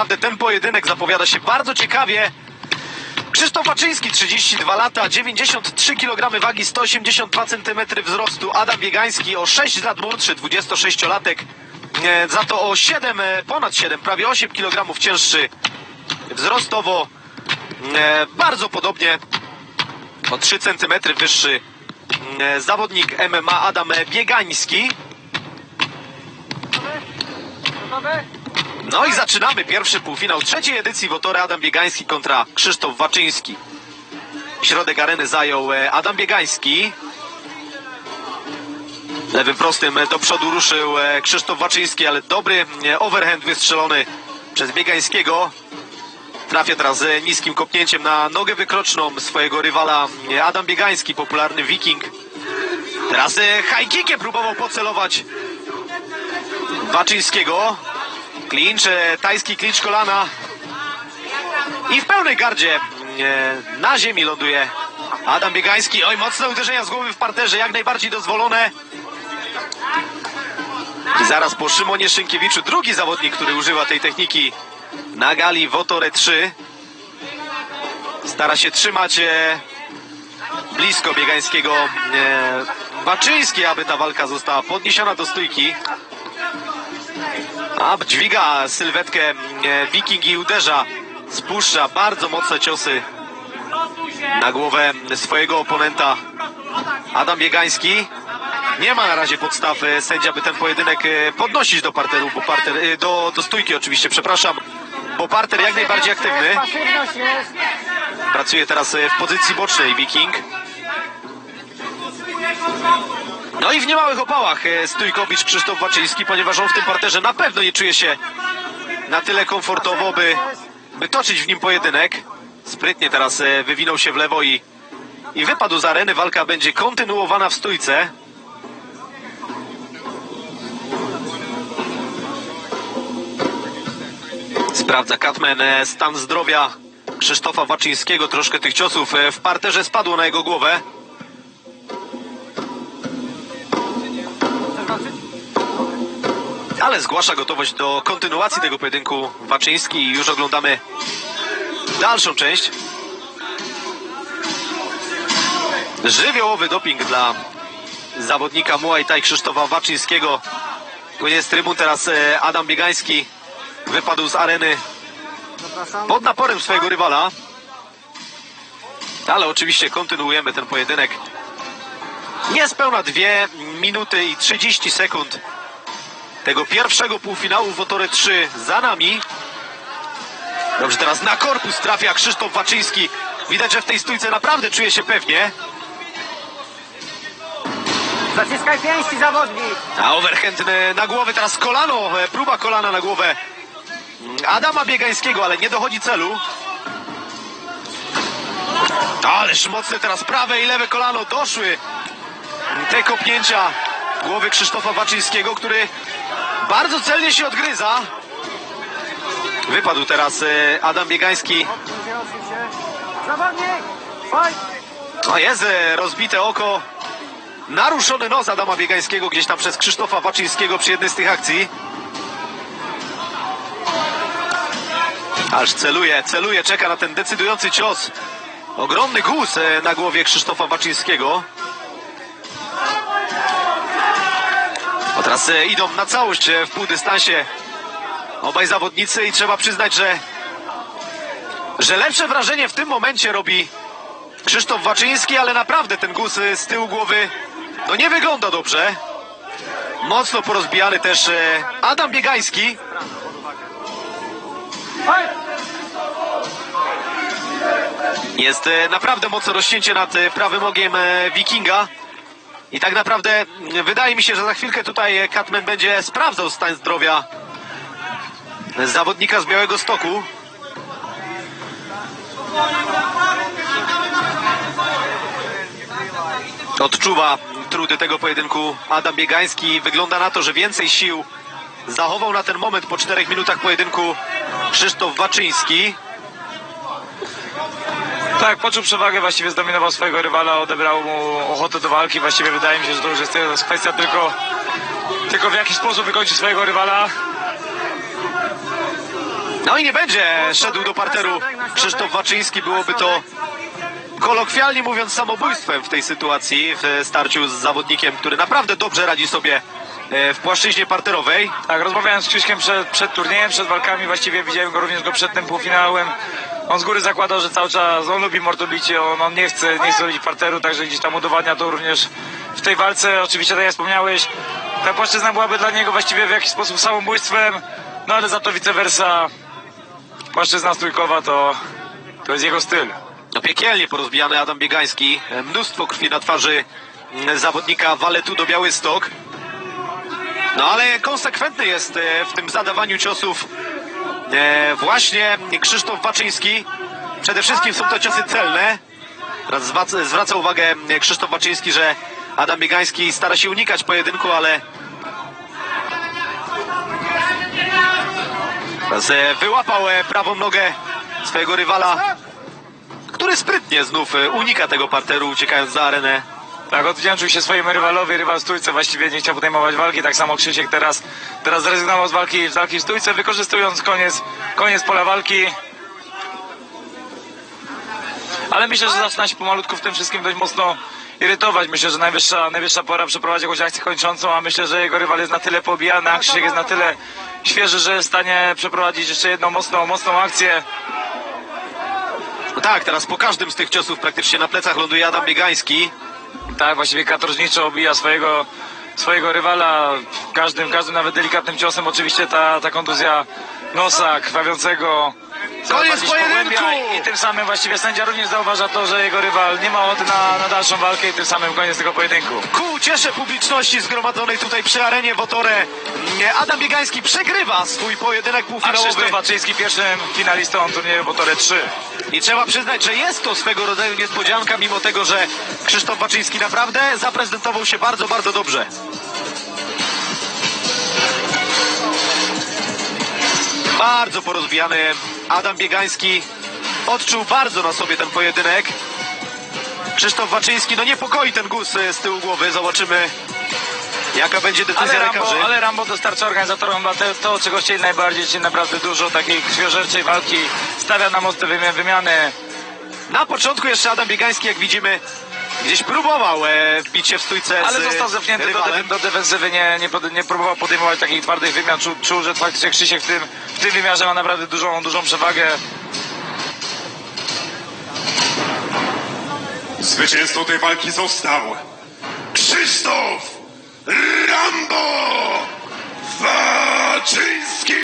Naprawdę ten pojedynek zapowiada się bardzo ciekawie. Krzysztof Baczyński, 32 lata, 93 kg wagi, 182 cm wzrostu. Adam Biegański, o 6 lat młodszy, 26-latek. E, Za to o 7, e, ponad 7, prawie 8 kg cięższy wzrostowo. Bardzo podobnie, o 3 cm wyższy zawodnik MMA Adam Biegański. No i zaczynamy pierwszy półfinał trzeciej edycji Wotory Adam Biegański kontra Krzysztof Waczyński. Środek areny zajął e, Adam Biegański. Lewym prostym e, do przodu ruszył e, Krzysztof Waczyński, ale dobry overhand wystrzelony przez Biegańskiego. Trafia teraz niskim kopnięciem na nogę wykroczną swojego rywala Adam Biegański, popularny wiking. Teraz high kickiem próbował pocelować Waczyńskiego. Klincz, e, tajski klincz kolana. I w pełnej gardzie e, na ziemi ląduje Adam Biegański. Oj, mocne uderzenia z głowy w parterze, jak najbardziej dozwolone. I zaraz po Szymonie Szynkiewiczu drugi zawodnik, który używa tej techniki na gali Wotore 3. Stara się trzymać e, blisko Biegańskiego Baczyński, aby ta walka została podniesiona do stójki. A dźwiga sylwetkę e, Wiking i uderza, spuszcza bardzo mocne ciosy na głowę swojego oponenta. Adam Biegański nie ma na razie podstaw e, sędzia, by ten pojedynek e, podnosić do parteru, bo parter, do, do stójki oczywiście, przepraszam, bo parter jak najbardziej aktywny. Pracuje teraz w pozycji bocznej Wiking. No i w niemałych opałach e, Stójkowicz Krzysztof Baczyński, ponieważ on w tym parterze na pewno nie czuje się na tyle komfortowo, by, by toczyć w nim pojedynek. Sprytnie teraz e, wywinął się w lewo i, i wypadł z areny. Walka będzie kontynuowana w stójce. Sprawdza Katmen e, stan zdrowia Krzysztofa Waczyńskiego. Troszkę tych ciosów w parterze spadło na jego głowę. Ale zgłasza gotowość do kontynuacji tego pojedynku Waczyński i już oglądamy dalszą część. Żywiołowy doping dla zawodnika Muay Thai Krzysztofa Waczyńskiego. Płynie z trybun teraz e, Adam Biegański. Wypadł z areny pod naporem swojego rywala. Ale oczywiście kontynuujemy ten pojedynek. Niespełna 2 minuty i 30 sekund tego pierwszego półfinału Wotory 3 za nami. Dobrze, teraz na korpus trafia Krzysztof Waczyński. Widać, że w tej stójce naprawdę czuje się pewnie. Zaciskaj pięści zawodnik. A overhand na głowę, teraz kolano, e, próba kolana na głowę Adama Biegańskiego, ale nie dochodzi celu. Ależ mocne teraz prawe i lewe kolano doszły te kopnięcia głowy Krzysztofa Baczyńskiego, który bardzo celnie się odgryza. Wypadł teraz e, Adam Biegański. O jest e, rozbite oko. Naruszony nos Adama Biegańskiego gdzieś tam przez Krzysztofa Waczyńskiego przy jednej z tych akcji. Aż celuje, celuje, czeka na ten decydujący cios. Ogromny guz e, na głowie Krzysztofa Waczyńskiego. Teraz e, idą na całość e, w półdystansie obaj zawodnicy i trzeba przyznać, że, że lepsze wrażenie w tym momencie robi Krzysztof Waczyński, ale naprawdę ten guz y, z tyłu głowy no nie wygląda dobrze. Mocno porozbijany też e, Adam Biegański. Jest e, naprawdę mocno rozcięcie nad e, prawym ogiem e, Wikinga. I tak naprawdę wydaje mi się, że za chwilkę tutaj Katman będzie sprawdzał stan zdrowia zawodnika z Białego Stoku. Odczuwa trudy tego pojedynku Adam Biegański. Wygląda na to, że więcej sił zachował na ten moment po czterech minutach pojedynku Krzysztof Waczyński. Tak, poczuł przewagę, właściwie zdominował swojego rywala, odebrał mu ochotę do walki. Właściwie wydaje mi się, że to już jest, kwestia tylko, tylko w jaki sposób wykończy swojego rywala. No i nie będzie szedł do parteru Krzysztof Waczyński, byłoby to kolokwialnie mówiąc samobójstwem w tej sytuacji, w starciu z zawodnikiem, który naprawdę dobrze radzi sobie w płaszczyźnie parterowej. Tak, rozmawiałem z Krzyśkiem przed, przed turniejem, przed walkami, właściwie widziałem go również go przed tym półfinałem. On z góry zakładał, że cały czas on lubi mordobicie, on, on nie chce, nie chce robić parteru, także gdzieś tam udowadnia to również w tej walce. Oczywiście, tak jak wspomniałeś, ta płaszczyzna byłaby dla niego właściwie w jakiś sposób samobójstwem, no ale za to vice versa płaszczyzna stójkowa to, to jest jego styl. No piekielnie porozbijany Adam Biegański. E, Mnóstwo krwi na twarzy mm, zawodnika Waletu do Białystok. No ale konsekwentny jest e, w tym zadawaniu ciosów e, właśnie Krzysztof Waczyński. Przede wszystkim są to ciosy celne. Zwraca, uwagę Krzysztof Waczyński, że Adam Biegański stara się unikać pojedynku, ale teraz e, wyłapał prawą nogę swojego rywala który sprytnie znów unika tego parteru, uciekając za arenę. Tak, odwdzięczył się swojemu rywalowi, rywal w stójce właściwie nie chciał podejmować walki, tak samo Krzysiek teraz, teraz zrezygnował z walki, z walki w stójce, wykorzystując koniec, koniec pola walki. Ale myślę, że zaczyna się pomalutku w tym wszystkim dość mocno irytować. Myślę, że najwyższa, najwyższa pora przeprowadzić jakąś akcję kończącą, a myślę, że jego rywal jest na tyle pobijany, a Krzysiek jest na tyle świeży, że jest w stanie przeprowadzić jeszcze jedną mocną, mocną akcję. Tak, teraz po każdym z tych ciosów praktycznie na plecach ląduje Adam Biegański. Tak, właściwie katorżniczo obija swojego, swojego rywala każdym, każdym nawet delikatnym ciosem. Oczywiście ta, ta kontuzja nosa krwawiącego Koniec pojedynku! i, i tym samym właściwie sędzia również zauważa to, że jego rywal nie ma ochoty na, na dalszą walkę i tym samym koniec tego pojedynku. Ku cieszę publiczności zgromadzonej tutaj przy arenie w Otore. Nie, Adam Biegański przegrywa swój pojedynek A półfinałowy. Krzysztof Baczyński pierwszym finalistą turnieju Botore 3. I trzeba przyznać, że jest to swego rodzaju niespodzianka, mimo tego, że Krzysztof Baczyński naprawdę zaprezentował się bardzo, bardzo dobrze. Bardzo porozbijany Adam Biegański odczuł bardzo na sobie ten pojedynek. Krzysztof Baczyński, no niepokoi ten guz e, z tyłu głowy. Zobaczymy, jaka będzie Ale decyzja Rambo, lekarzy. ale Rambo dostarcza organizatorom te- to, czego chcieli najbardziej, czyli naprawdę dużo takiej krwiożerczej walki. Stawia na mosty wymi- wymiany. Na początku jeszcze Adam Biegański, jak widzimy, gdzieś próbował e, wbić się w stójce Ale z został zepchnięty do, rywalem. de- do defensywy, nie, nie, pod- nie próbował podejmować takich twardych wymian. Czuł, czuł że faktycznie Krzysiek w tym, w tym wymiarze ma naprawdę dużą, dużą przewagę. Zwycięzcą tej walki został Krzysztof Rambo Waczyński!